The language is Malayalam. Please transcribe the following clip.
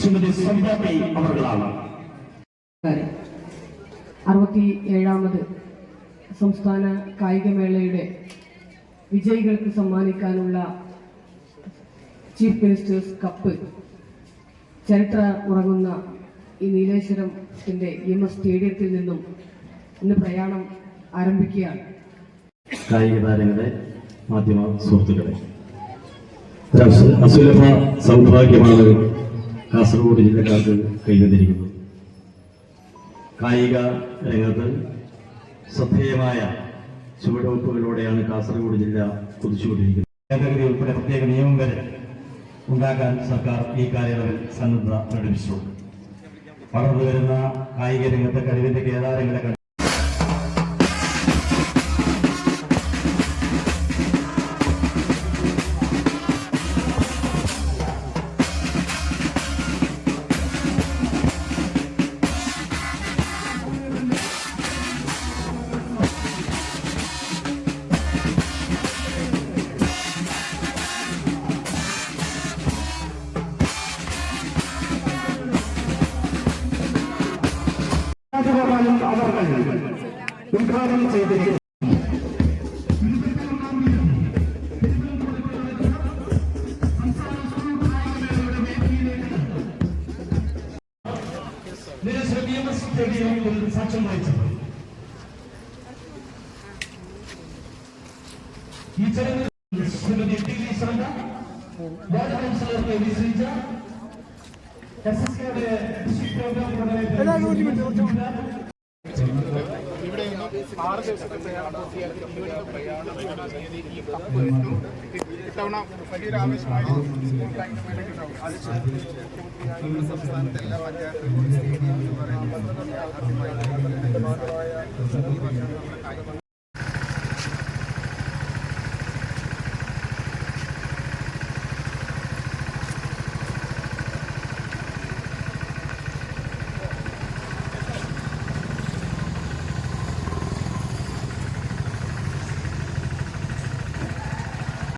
ശ്രീമതി സവിതാപി അവർകളാണ് അറുപത്തി ഏഴാമത് സംസ്ഥാന കായികമേളയുടെ വിജയികൾക്ക് സമ്മാനിക്കാനുള്ള ചീഫ് മിനിസ്റ്റേഴ്സ് കപ്പ് ചരിത്ര ഉറങ്ങുന്ന ഈ നീലേശ്വരത്തിന്റെ ഇ എം എസ് സ്റ്റേഡിയത്തിൽ നിന്നും ഇന്ന് പ്രയാണം ആരംഭിക്കുകയാണ്. കായിക താരങ്ങളെ മാധ്യമ സുഹൃത്തുക്കളെ സൗഭാഗ്യമാണ് കാസർഗോഡ് ജില്ലക്കാർക്ക് കൈവന്നിരിക്കുന്നു. കായിക രംഗത്ത് ശ്രദ്ധേയമായ ചുവടുവെപ്പുകളോടെയാണ് കാസർഗോഡ് ജില്ല കുതിച്ചുകൊണ്ടിരിക്കുന്നത്. ഭേദഗതി ഉൾപ്പെടെ പ്രത്യേക നിയമം വരെ ഉണ്ടാക്കാൻ സർക്കാർ ഈ കാലയളവിൽ സന്നദ്ധ പ്രകടിപ്പിച്ചിട്ടുണ്ട്. വളർന്നു വരുന്ന കായിക രംഗത്തെ കഴിവിന്റെ കേദാരങ്ങളെ കണ്ട് രാജഗോപാലൻ അവർ ഉദ്ഘാടനം ചെയ്തിരിക്കുന്നു. സാക്ഷ്യം വഹിച്ചത് ഈ ചടങ്ങിൽ Shrimati T V Shraddha ward councillor V Shreeja ആറ് ദിവസത്തെ പ്രയാണം ഇത്തവണ വലിയൊരു നമ്മുടെ സംസ്ഥാനത്തെ എല്ലാ പഞ്ചായത്തുകളിലും